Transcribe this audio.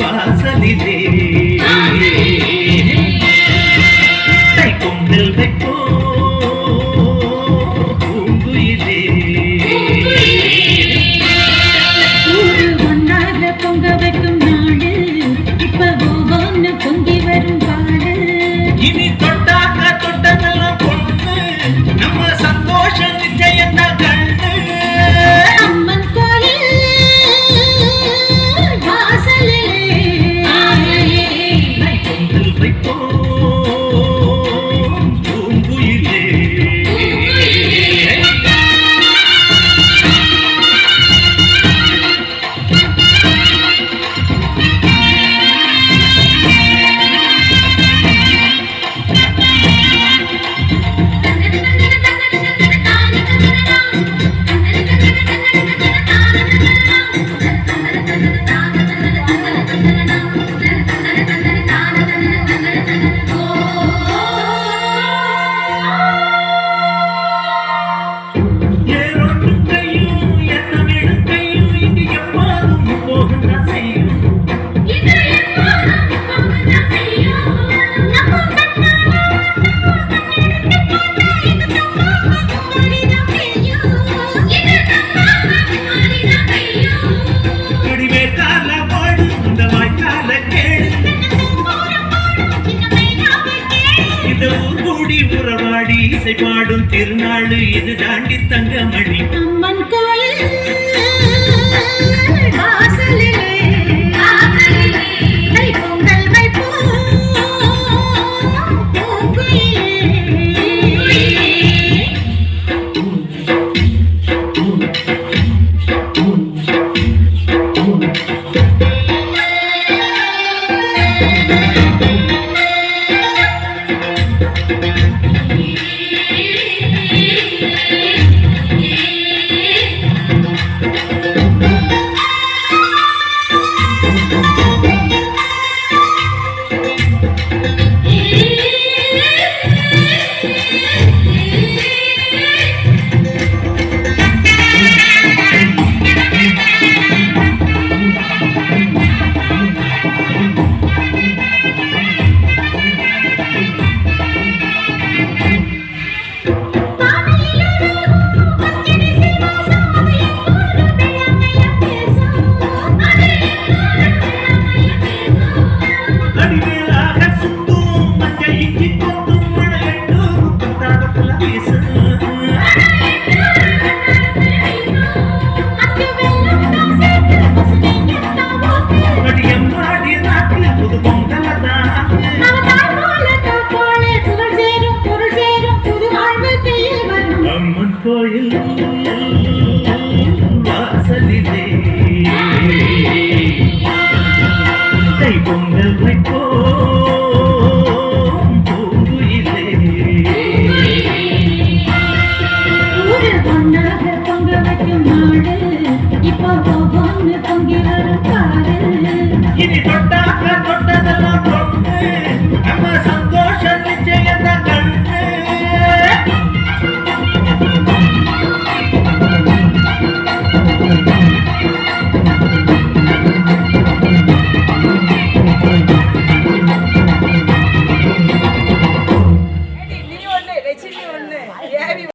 వాసలిదే பாடும் திருநாள் இது தாண்டி தங்கமணி. அம்மன் கோயில் அம்மன் கோயில் வாசலிலே தெய்வங்கள் வைப்போம் பூங்குயிலே. பொண்ணாக பொங்க வைக்கும் நாடு இப்போ பொங்கி வரும் காடு இது தொட்டாக தொட்ட